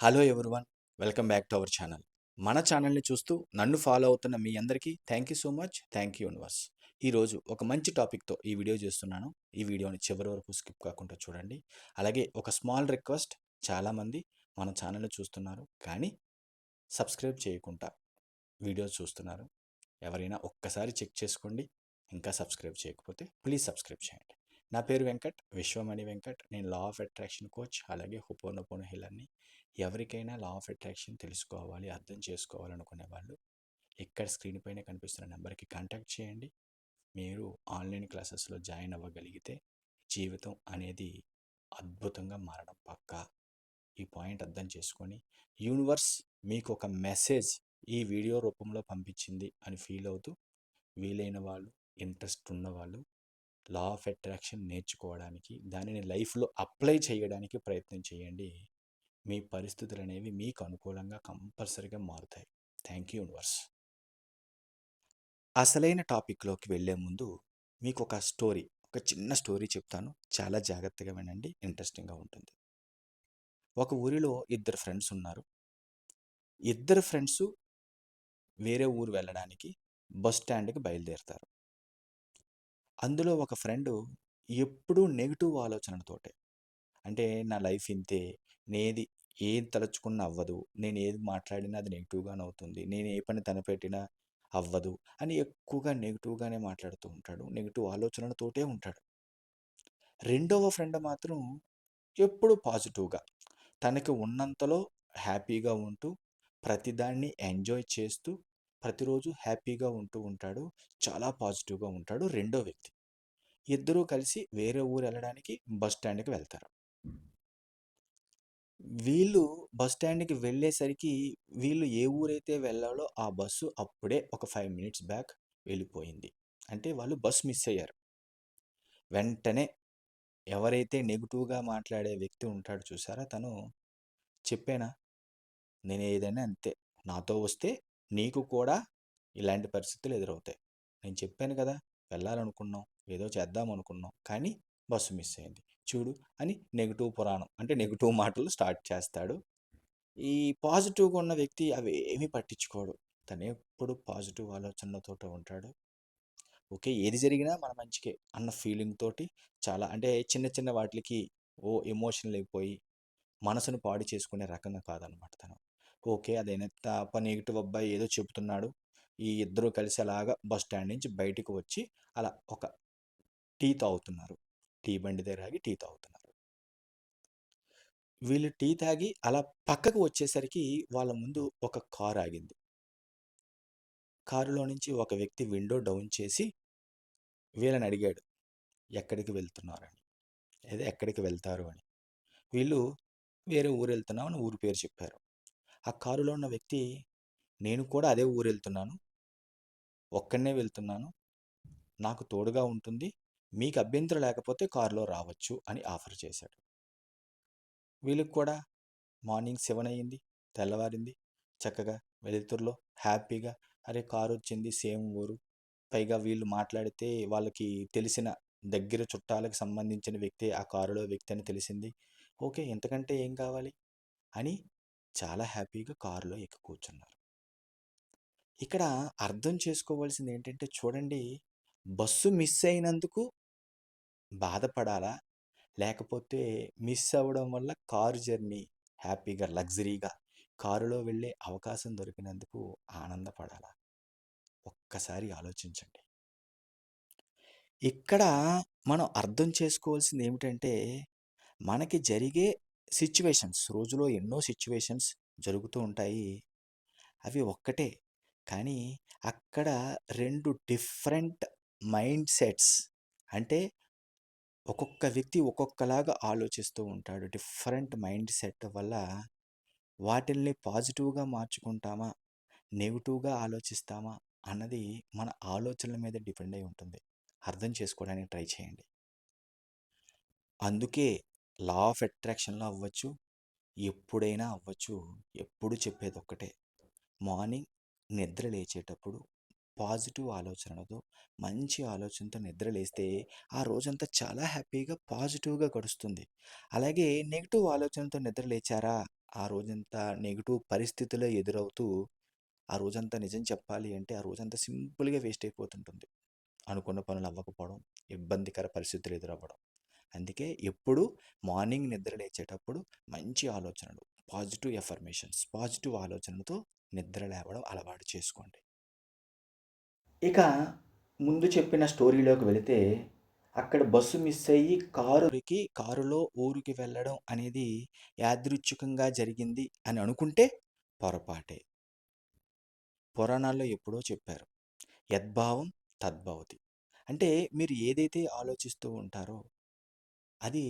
Hello everyone welcome back to our channel మన ఛానల్ని చూస్తూ నన్ను ఫాలో అవుతున్న మీ అందరికీ thank you so much thank you universe ఈరోజు ఒక మంచి టాపిక్తో ఈ వీడియో చేస్తున్నాను. ఈ వీడియోని చివరి వరకు స్కిప్ కాకుండా చూడండి. అలాగే ఒక స్మాల్ రిక్వెస్ట్ చాలామంది మన ఛానల్ని చూస్తున్నారు కానీ సబ్స్క్రైబ్ చేయకుండా వీడియోస్ చూస్తున్నారు. ఎవరైనా ఒక్కసారి చెక్ చేసుకోండి. ఇంకా సబ్స్క్రైబ్ చేయకపోతే ప్లీజ్ సబ్స్క్రైబ్ చేయండి. నా పేరు వెంకట్ విశ్వమణి వెంకట్. నేను లా ఆఫ్ అట్రాక్షన్ కోచ్ అలాగే హుపోనపోన హిలర్ని ఎవరికైనా లా ఆఫ్ అట్రాక్షన్ తెలుసుకోవాలి అర్థం చేసుకోవాలనుకునే వాళ్ళు ఇక్కడ స్క్రీన్ పైన కనిపిస్తున్న నెంబర్కి కాంటాక్ట్ చేయండి. మీరు ఆన్లైన్ క్లాసెస్లో జాయిన్ అవ్వగలిగితే జీవితం అనేది అద్భుతంగా మారడం పక్కా. ఈ పాయింట్ అర్థం చేసుకొని యూనివర్స్ మీకు ఒక మెసేజ్ ఈ వీడియో రూపంలో పంపించింది అని ఫీల్ అవుతూ వీలైన వాళ్ళు ఇంట్రెస్ట్ ఉన్నవాళ్ళు లా ఆఫ్ అట్రాక్షన్ నేర్చుకోవడానికి దానిని లైఫ్లో అప్లై చేయడానికి ప్రయత్నం చేయండి. మీ పరిస్థితులు అనేవి మీకు అనుకూలంగా కంపల్సరీగా మారుతాయి. Thank you universe. అసలైన టాపిక్లోకి వెళ్ళే ముందు మీకు ఒక స్టోరీ ఒక చిన్న స్టోరీ చెప్తాను. చాలా జాగ్రత్తగా వినండి ఇంట్రెస్టింగ్గా ఉంటుంది. ఒక ఊరిలో ఇద్దరు ఫ్రెండ్స్ ఉన్నారు. ఇద్దరు ఫ్రెండ్స్ వేరే ఊరు వెళ్ళడానికి బస్ స్టాండ్కి బయలుదేరుతారు. అందులో ఒక ఫ్రెండ్ ఎప్పుడూ నెగిటివ్ ఆలోచనలతోటే. అంటే నా లైఫ్ ఇంతే నేది ఏది తలుచుకున్నా అవ్వదు నేను ఏది మాట్లాడినా అది నెగిటివ్గానే అవుతుంది నేను ఏ పని తనపెట్టినా అవ్వదు అని ఎక్కువగా నెగిటివ్గానే మాట్లాడుతూ ఉంటాడు నెగిటివ్ ఆలోచనలతోటే ఉంటాడు. రెండవ ఫ్రెండ్ మాత్రం ఎప్పుడు పాజిటివ్గా తనకి ఉన్నంతలో హ్యాపీగా ఉంటూ ప్రతిదాన్ని ఎంజాయ్ చేస్తూ ప్రతిరోజు హ్యాపీగా ఉంటూ ఉంటాడు. చాలా పాజిటివ్గా ఉంటాడు రెండో వ్యక్తి. ఇద్దరూ కలిసి వేరే ఊరు వెళ్ళడానికి బస్ స్టాండ్కి వెళ్తారు. వీళ్ళు బస్ స్టాండ్కి వెళ్ళేసరికి వీళ్ళు ఏ ఊరైతే వెళ్ళాలో ఆ బస్సు అప్పుడే ఒక ఫైవ్ మినిట్స్ బ్యాక్ వెళ్ళిపోయింది. అంటే వాళ్ళు బస్ మిస్ అయ్యారు. వెంటనే ఎవరైతే నెగిటివ్గా మాట్లాడే వ్యక్తి ఉంటాడు చూసారా తను చెప్పానా? నేను ఏదైనా అంతే. నాతో వస్తే నీకు కూడా ఇలాంటి పరిస్థితులు ఎదురవుతాయి. నేను చెప్పాను కదా వెళ్ళాలనుకున్నాం ఏదో చేద్దాం అనుకున్నాం కానీ బస్సు మిస్ అయింది. చూడు అని నెగిటివ్ పురాణం అంటే నెగిటివ్ మాటలు స్టార్ట్ చేస్తాడు. ఈ పాజిటివ్గా ఉన్న వ్యక్తి అవి ఏమీ పట్టించుకోడు. తను ఎప్పుడు పాజిటివ్ ఆలోచనలతో ఉంటాడు. ఓకే ఏది జరిగినా మన మంచికే అన్న ఫీలింగ్ తోటి చాలా అంటే చిన్న చిన్న వాటికి ఓ ఎమోషనల్ అయిపోయి మనసును పాడు చేసుకునే రకంగా కాదనమాట తను. ఓకే. అదైనా? నెగిటివ్ అబ్బాయి ఏదో చెబుతున్నాడు ఈ ఇద్దరు కలిసి అలాగా బస్ స్టాండ్ నుంచి బయటకు వచ్చి అలా ఒక టీ తాగుతున్నారు. టీ బండి దగ్గర ఆగి టీ తాగుతున్నారు. వీళ్ళు టీ తాగి అలా పక్కకు వచ్చేసరికి వాళ్ళ ముందు ఒక కారు ఆగింది. కారులో నుంచి ఒక వ్యక్తి విండో డౌన్ చేసి వీళ్ళని అడిగాడు ఎక్కడికి వెళ్తున్నారని? లేదా ఎక్కడికి వెళ్తారు అని? వీళ్ళు వేరే ఊరు వెళ్తున్నామని ఊరు పేరు చెప్పారు. ఆ కారులో ఉన్న వ్యక్తి నేను కూడా అదే ఊరు వెళ్తున్నాను ఒక్కడనే వెళ్తున్నాను. నాకు తోడుగా ఉంటుంది. మీకు అభ్యంతరం లేకపోతే కారులో రావచ్చు అని ఆఫర్ చేశాడు. వీళ్ళకి కూడా మార్నింగ్ సెవెన్ అయ్యింది. తెల్లవారింది. చక్కగా వెలుతురులో హ్యాపీగా అరే కారు వచ్చింది సేమ్ ఊరు. పైగా వీళ్ళు మాట్లాడితే వాళ్ళకి తెలిసిన దగ్గర చుట్టాలకు సంబంధించిన వ్యక్తి ఆ కారులో వ్యక్తి అని తెలిసింది. ఓకే ఎంతకంటే ఏం కావాలి? అని చాలా హ్యాపీగా కారులో ఎక్కి కూర్చున్నారు. ఇక్కడ అర్థం చేసుకోవాల్సింది ఏంటంటే చూడండి బస్సు మిస్ అయినందుకు బాధపడాలా? లేకపోతే మిస్ అవ్వడం వల్ల కారు జర్నీ హ్యాపీగా లగ్జరీగా కారులో వెళ్ళే అవకాశం దొరికినందుకు ఆనందపడాలా? ఒక్కసారి ఆలోచించండి. ఇక్కడ మనం అర్థం చేసుకోవాల్సింది ఏమిటంటే మనకి జరిగే సిచ్యువేషన్స్ రోజులో ఎన్నో సిచ్యువేషన్స్ జరుగుతూ ఉంటాయి. అవి ఒక్కటే. కానీ అక్కడ రెండు డిఫరెంట్ మైండ్ సెట్స్ అంటే ఒక్కొక్క వ్యక్తి ఒక్కొక్కలాగా ఆలోచిస్తూ ఉంటాడు. డిఫరెంట్ మైండ్ సెట్ వల్ల వాటిల్ని పాజిటివ్గా మార్చుకుంటామా? నెగిటివ్గా ఆలోచిస్తామా? అన్నది మన ఆలోచనల మీద డిపెండ్ అయి ఉంటుంది. అర్థం చేసుకోవడానికి ట్రై చేయండి. అందుకే లా ఆఫ్ అట్రాక్షన్లో అవ్వచ్చు ఎప్పుడైనా అవ్వచ్చు ఎప్పుడు చెప్పేది ఒక్కటే మార్నింగ్ నిద్ర లేచేటప్పుడు పాజిటివ్ ఆలోచనలతో మంచి ఆలోచనతో నిద్ర లేస్తే ఆ రోజంతా చాలా హ్యాపీగా పాజిటివ్గా గడుస్తుంది అలాగే నెగిటివ్ ఆలోచనతో నిద్ర లేచారా ఆ రోజంతా నెగిటివ్ పరిస్థితులే ఎదురవుతూ, ఆ రోజంతా నిజం చెప్పాలి అంటే, ఆ రోజంతా సింపుల్‌గా వేస్ట్ అయిపోతుంటుంది. అనుకున్న పనులు అవ్వకపోవడం, ఇబ్బందికర పరిస్థితులు ఎదురవ్వడం. అందుకే ఎప్పుడు మార్నింగ్ నిద్ర లేచేటప్పుడు మంచి ఆలోచనలు, పాజిటివ్ ఎఫర్మేషన్స్, పాజిటివ్ ఆలోచనలతో నిద్ర లేవడం అలవాటు చేసుకోండి. ఇక ముందు చెప్పిన స్టోరీలోకి వెళితే, అక్కడ బస్సు మిస్ అయ్యి కారుకి కారులో ఊరికి వెళ్ళడం అనేది యాదృచ్ఛికంగా జరిగింది అని అనుకుంటే పొరపాటే. పురాణాల్లో ఎప్పుడో చెప్పారు. యద్భావం తద్భవతి. అంటే మీరు ఏదైతే ఆలోచిస్తూ ఉంటారో, అది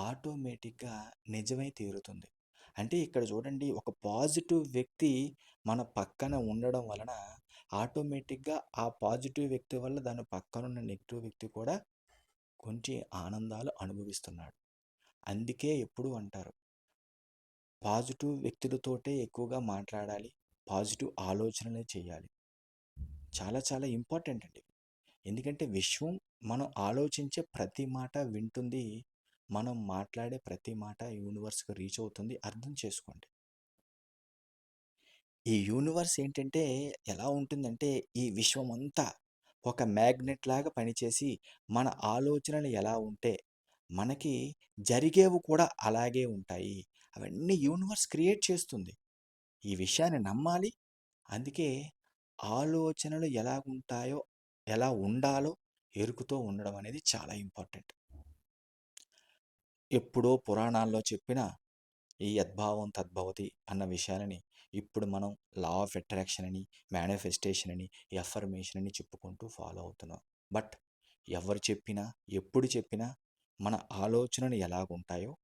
ఆటోమేటిక్‌గా నిజమై తీరుతుంది. అంటే ఇక్కడ చూడండి ఒక పాజిటివ్ వ్యక్తి మన పక్కన ఉండడం వలన ఆటోమేటిక్‌గా ఆ పాజిటివ్ వ్యక్తి వల్ల దాని పక్కనున్న నెగెటివ్ వ్యక్తి కూడా కొంచెం ఆనందాలు అనుభవిస్తున్నాడు. అందుకే ఎప్పుడూ అంటారు. పాజిటివ్ వ్యక్తులతోటే ఎక్కువగా మాట్లాడాలి. పాజిటివ్ ఆలోచనలే చేయాలి. చాలా చాలా ఇంపార్టెంట్ అండి. ఎందుకంటే విశ్వం మనం ఆలోచించే ప్రతి మాట వింటుంది. మనం మాట్లాడే ప్రతి మాట యూనివర్స్‌కి రీచ్ అవుతుంది. అర్థం చేసుకోండి. ఈ యూనివర్స్ ఏంటంటే ఎలా ఉంటుందంటే, ఈ విశ్వమంతా ఒక మ్యాగ్నెట్ లాగా పనిచేసి, మన ఆలోచనలు ఎలా ఉంటే, మనకి జరిగేవి కూడా అలాగే ఉంటాయి. అవన్నీ యూనివర్స్ క్రియేట్ చేస్తుంది. ఈ విషయాన్ని నమ్మాలి. అందుకే ఆలోచనలు ఎలా ఉంటాయో ఎలా ఉండాలో ఎరుకుతో ఉండడం అనేది చాలా ఇంపార్టెంట్. ఎప్పుడో పురాణాల్లో చెప్పిన ఈ యద్భావం తద్భవతి అన్న విషయాలని ఇప్పుడు మనం లా ఆఫ్ అట్రాక్షన్ అని, మేనిఫెస్టేషన్ అని, ఎఫర్మేషన్ అని చెప్పుకుంటూ ఫాలో అవుతున్నాం. బట్ ఎవరు చెప్పినా, ఎప్పుడు చెప్పినా మన ఆలోచనలు ఎలాగుంటాయో,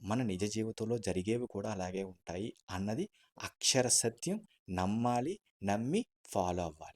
మన నిజ జీవితంలో జరిగేవి కూడా అలాగే ఉంటాయి అన్నది అక్షర సత్యం. నమ్మాలి. నమ్మి ఫాలో అవ్వాలి.